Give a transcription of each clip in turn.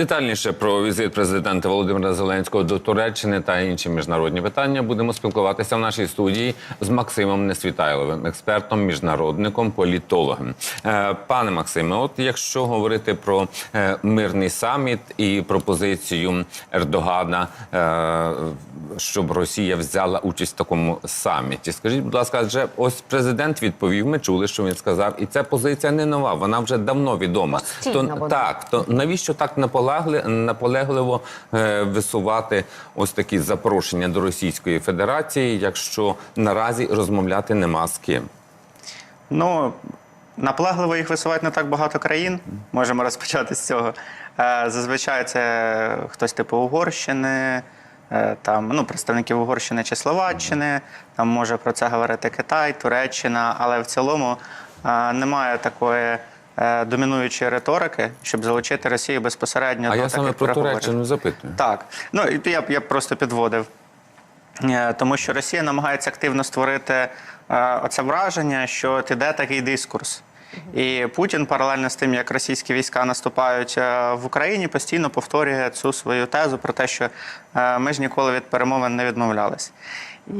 Детальніше про візит президента Володимира Зеленського до Туреччини та інші міжнародні питання будемо спілкуватися в нашій студії з Максимом Несвітайловим, експертом, міжнародником, політологом. Е, Пане Максиме, от якщо говорити про е, мирний саміт і пропозицію Ердогана, е, щоб Росія взяла участь в такому саміті, скажіть, будь ласка, адже ось президент відповів. Ми чули, що він сказав, і ця позиція не нова. Вона вже давно відома. Постійно То, так, то навіщо так наполегли, наполегливо е, висувати ось такі запрошення до Російської Федерації, якщо наразі розмовляти нема з ким? Ну, наполегливо їх висувати не так багато країн. Можемо розпочати з цього. Е, Зазвичай це хтось типу Угорщини, е, там, ну, представників Угорщини чи Словаччини, там може про це говорити Китай, Туреччина, але в цілому немає такої домінуючої риторики, щоб залучити Росію безпосередньо А до я таких саме про. Туреччину запитую. Так, ну я я просто підводив. Е, Тому що Росія намагається активно створити е, оце враження, що от іде такий дискурс. І Путін паралельно з тим, як російські війська наступають е, в Україні, постійно повторює цю свою тезу про те, що е, ми ж ніколи від перемовин не відмовлялись.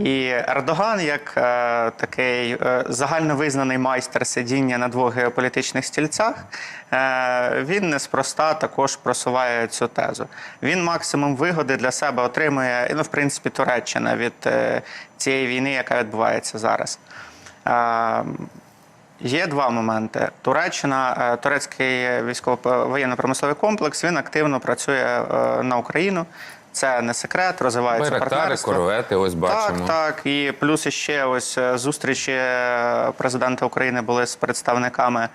І Ердоган, як е, такий загальновизнаний майстер сидіння на двох геополітичних стільцях, він неспроста також просуває цю тезу. Він максимум вигоди для себе отримує, ну, в принципі, Туреччина від цієї війни, яка відбувається зараз. Є два моменти. Туреччина, е, турецький військово воєнно-промисловий комплекс, він активно працює е, на Україну. Це не секрет, розвивається Байрактари, партнерство. корвети, ось бачимо. Так, так. І плюс іще ось е, зустрічі президента України були з представниками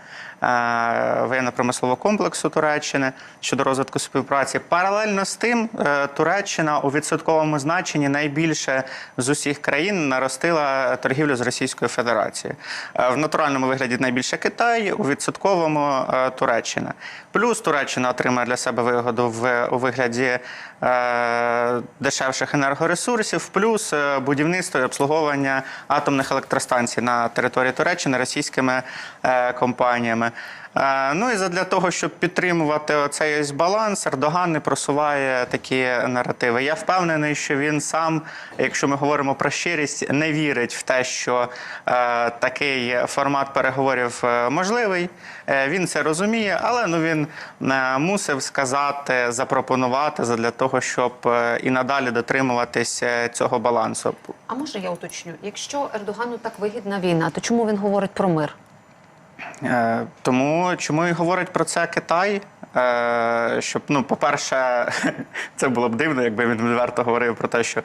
воєнно-промислового комплексу Туреччини щодо розвитку співпраці. Паралельно з тим, е, Туреччина у відсотковому значенні найбільше з усіх країн наростила торгівлю з Російською Федерацією. Е, В натуральному вигляді найбільше Китай, у відсотковому е, Туреччина. Плюс Туреччина отримає для себе вигоду в у вигляді е, дешевших енергоресурсів, плюс е, будівництво і обслуговування атомних електростанцій на території Туреччини російськими е, компаніями. Е, Ну і задля того, щоб підтримувати оцей ось баланс, Ердоган не просуває такі наративи. Я впевнений, що він сам, якщо ми говоримо про щирість, не вірить в те, що е, такий формат переговорів е, можливий. Е, він це розуміє, але ну він е, мусив сказати, запропонувати задля того, щоб е, і надалі дотримуватись е, цього балансу. А може я уточню, якщо Ердогану так вигідна війна, то чому він говорить про мир? Е, Тому чому і говорить про це Китай? Е, Щоб, ну, по-перше, це було б дивно, якби він відверто говорив про те, що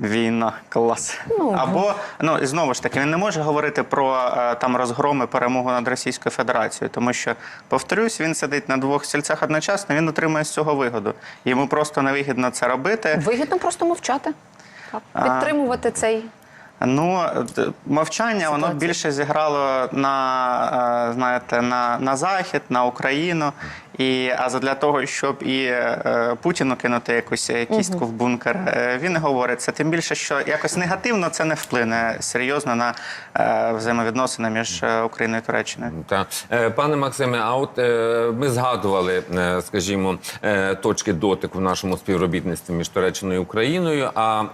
війна клас. Ну, Або ну і знову ж таки, він не може говорити про е, там розгроми перемогу над Російською Федерацією, тому що, повторюсь, він сидить на двох стільцях одночасно, він отримує з цього вигоду. Йому просто невигідно це робити. Вигідно просто мовчати. Так. Підтримувати цей. Ну, мовчання мовчання воно більше зіграло на, е, знаєте, на, на захід, на Україну. І, а задля того, щоб і е, Путіну кинути якусь е, кістку в бункер, е, він говорить це. Тим більше, що якось негативно це не вплине серйозно на е, взаємовідносини між е, Україною і Туреччиною. Так. Е, Пане Максиме, а от е, ми згадували, е, скажімо, е, точки дотику в нашому співробітництві між Туреччиною і Україною. А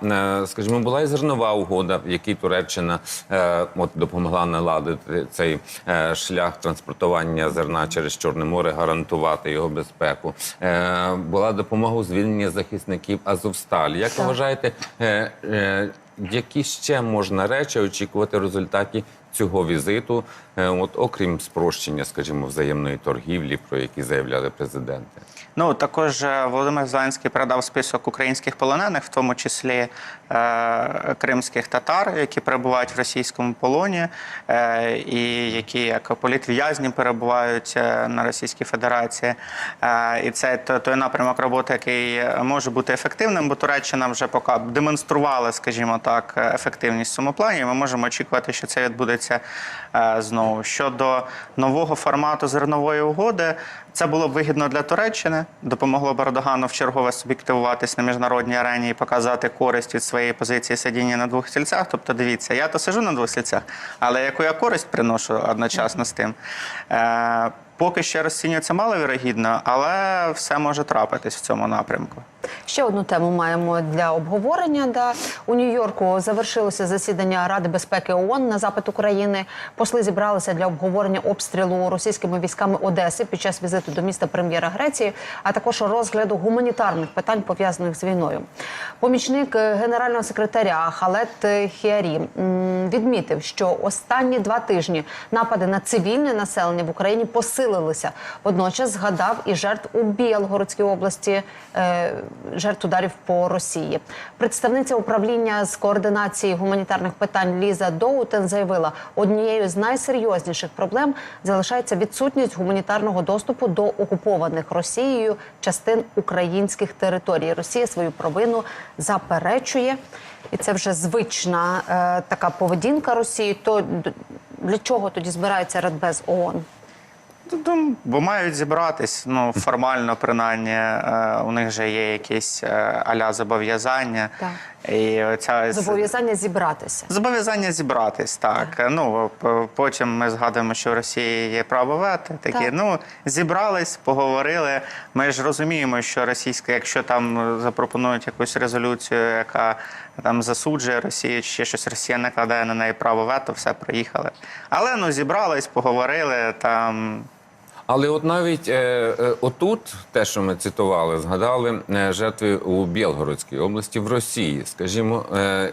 е, скажімо, була і зернова угода, в якій Туреччина е, от допомогла наладити цей е, шлях транспортування зерна через Чорне море, гарантувати його безпеку. Е, Була допомога у звільненні захисників Азовсталі. Як ви вважаєте, е, е, які ще можна речі очікувати в результаті цього візиту, е, от окрім спрощення, скажімо, взаємної торгівлі, про які заявляли президенти? Ну також е, Володимир Зеленський передав список українських полонених, в тому числі е, кримських татар, які перебувають в російському полоні, е, і які як політв'язні перебувають е, на Російській Федерації. Е, і це то- той напрямок роботи, який може бути ефективним, бо Туреччина вже поки демонструвала, скажімо так, е, ефективність в цьому плані. Ми можемо очікувати, що це відбудеться е, знову. Щодо нового формату зернової угоди, це було б вигідно для Туреччини, допомогло б Ердогану в чергове суб'єктивуватись на міжнародній арені і показати користь від своєї позиції сидіння на двох стільцях. Тобто, дивіться, я то сижу на двох стільцях, але яку я користь приношу одночасно з тим. Поки що розцінюється маловірогідно, але все може трапитись в цьому напрямку. Ще одну тему маємо для обговорення. Да. У Нью-Йорку завершилося засідання Ради безпеки ООН на запит України. Посли зібралися для обговорення обстрілу російськими військами Одеси під час візиту до міста прем'єра Греції, а також розгляду гуманітарних питань пов'язаних з війною. Помічник генерального секретаря Халет Хіарі відмітив, що останні два тижні напади на цивільне населення в Україні посилилися. Водночас згадав і жертв у Білгородській області, е, жертв ударів по Росії. Представниця управління з координації гуманітарних питань Ліза Доутен заявила, однією з найсерйозніших проблем залишається відсутність гуманітарного доступу до окупованих Росією частин українських територій. Росія свою провину заперечує, і це вже звична е, така поведінка Росії. То для чого тоді збирається Радбез ООН? Бо мають зібратись, ну формально принаймні, е, у них же є якісь е, аля зобов'язання. Так. І оця Зобов'язання зібратися. Зобов'язання зібратись, так. Ну потім ми згадуємо, що в Росії є право вето. Такі Так. ну зібрались, поговорили. Ми ж розуміємо, що російська, якщо там запропонують якусь резолюцію, яка там засуджує Росію, чи щось Росія накладає на неї право вето, все приїхали. Але ну зібрались, поговорили там. Але от навіть е, е, отут, те, що ми цитували, згадали е, жертви у Білгородській області в Росії. Скажімо,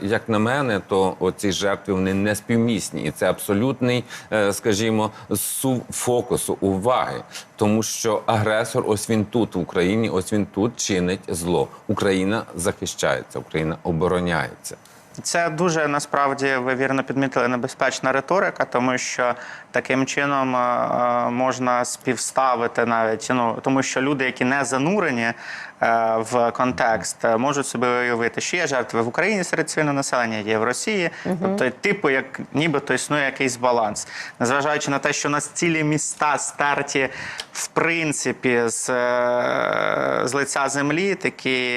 як на мене, то оці жертви вони не співмісні, і це абсолютний, скажімо, сув фокусу уваги, тому що агресор, ось він тут в Україні, ось він тут чинить зло. Україна захищається, Україна обороняється. Це дуже насправді ви вірно підмітили небезпечна риторика, тому що таким чином е, е, можна співставити навіть ну тому, що люди, які не занурені е, в контекст, можуть собі уявити, що є жертви в Україні серед цивільного населення, є в Росії. Тобто, типу, як нібито існує якийсь баланс, незважаючи на те, що у нас цілі міста старті в принципі з, з лиця землі, такі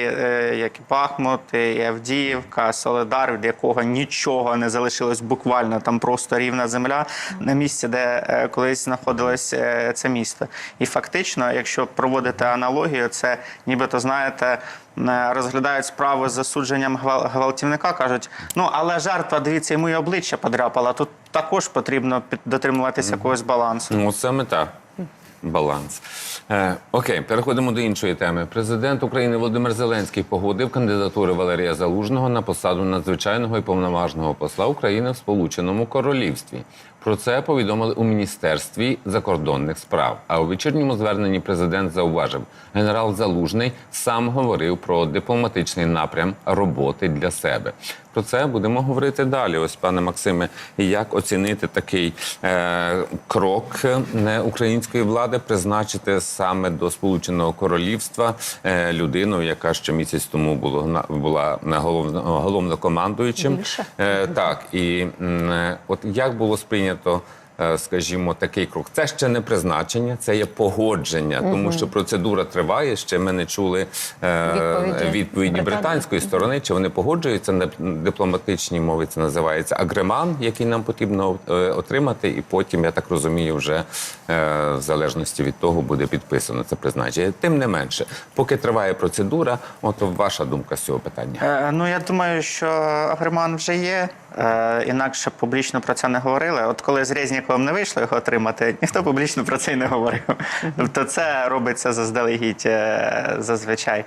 як і Бахмут, і Авдіївка, Соледар, від якого нічого не залишилось буквально там просто рівна земля на місці, де е, колись знаходилось е, це місто. І фактично, якщо проводити аналогію, це нібито знаєте. е, Розглядають справу з засудженням гвалтівника, кажуть: ну але жертва, дивіться, йому і обличчя подряпала. Тут також потрібно дотримуватися якогось балансу. Ну, це мета. Баланс. Е, окей, переходимо до іншої теми. Президент України Володимир Зеленський погодив кандидатури Валерія Залужного на посаду надзвичайного і повноважного посла України в Сполученому Королівстві. Про це повідомили у Міністерстві закордонних справ. А у вечірньому зверненні президент зауважив, генерал Залужний сам говорив про дипломатичний напрям роботи для себе. Про це будемо говорити далі. Ось, пане Максиме, як оцінити такий е, крок е, української влади призначити саме до Сполученого Королівства е, людину, яка ще місяць тому було була головно, головнокомандуючим. Е, так і е, от як було сприйнято. Е, Скажімо, такий крок. Це ще не призначення, це є погодження, тому що процедура триває. Ще ми не чули е, Відповіді відповіді британської сторони, чи вони погоджуються на дипломатичній мові. Це називається агреман, який нам потрібно е, отримати, і потім, я так розумію, вже е, в залежності від того буде підписано це призначення. Тим не менше, поки триває процедура, от ваша думка з цього питання. Е, Ну я думаю, що Агреман вже є. Е, інакше публічно про це не говорили. От коли з Резніковим не вийшло його отримати, ніхто публічно про це й не говорив. Тобто це робиться заздалегідь е, зазвичай.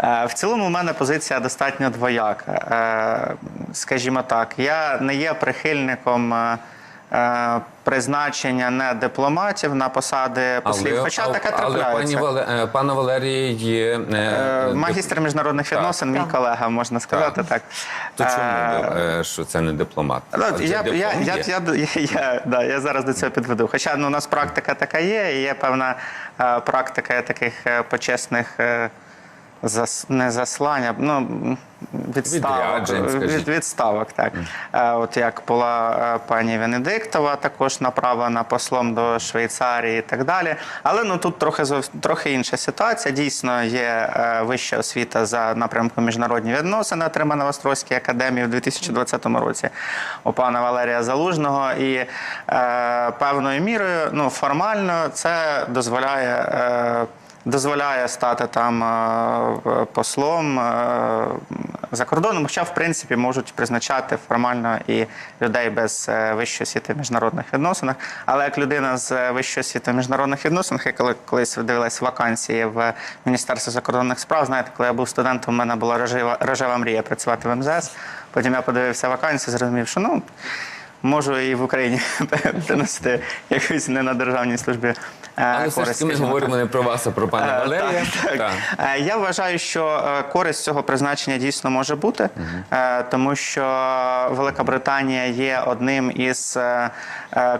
Е, В цілому, у мене позиція достатньо двояка. Е, Скажімо так, я не є прихильником. Е, Призначення не дипломатів на посади послів, хоча але- таке але трапляється. пані Вале, е, пана Валерії є е, Магістр міжнародних Так. відносин, мій Так. колега, можна сказати так. То чому що це не дипломат? Ну, це я, я, я, я, я, я, да, я зараз до цього підведу. Хоча ну, у нас практика така є, і є певна практика таких почесних зас, не заслання, ну відставок, від, відставок. Так Е, от як була е, пані Венедиктова, також направлена послом до Швейцарії і так далі. Але ну тут трохи трохи інша ситуація. Дійсно, є е, вища освіта за напрямком міжнародні відносини, отримана в Острозькій академії в 2020 році у пана Валерія Залужного. І е, певною мірою, ну формально, це дозволяє. Е, дозволяє стати там е, послом е, за кордоном, хоча, в принципі, можуть призначати формально і людей без е, вищої освіти в міжнародних відносинах. Але як людина з вищої освіти в міжнародних відносинах, я коли колись дивилась вакансії в Міністерстві закордонних справ, знаєте, коли я був студентом, у мене була рожева, мрія працювати в МЗС. Потім я подивився вакансію, зрозумів, що ну. Можу і в Україні приносити якусь не на державній службі. Е, Але все ж таки ми говоримо не про вас, а про пана Е, Валерія. так, так. Е, Я вважаю, що користь цього призначення дійсно може бути, е, тому що Велика Британія є одним із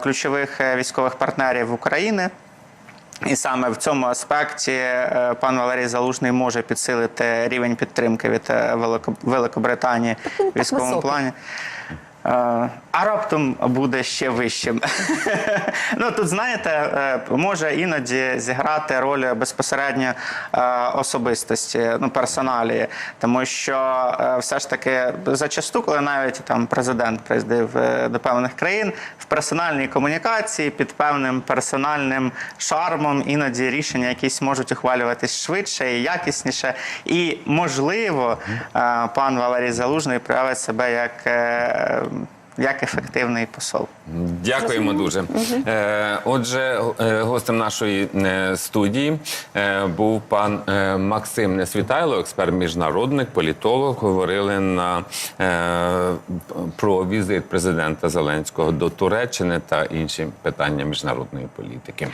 ключових військових партнерів України. І саме в цьому аспекті пан Валерій Залужний може підсилити рівень підтримки від Великобританії в військовому високий. плані. Е, А раптом буде ще вищим. ну тут знаєте, е, може іноді зіграти роль безпосередньо е, особистості, ну персоналії, тому що все ж таки зачасту, коли навіть там президент приїздив до певних країн, в персональній комунікації під певним персональним шармом іноді рішення якісь можуть ухвалюватись швидше і якісніше. І можливо, пан Валерій Залужний проявить себе як. Як ефективний посол. Дякуємо дуже. Е, Отже, е, гостем нашої е, студії був пан Максим Несвітайло, експерт міжнародник, політолог. Говорили на про візит президента Зеленського до Туреччини та інші питання міжнародної політики.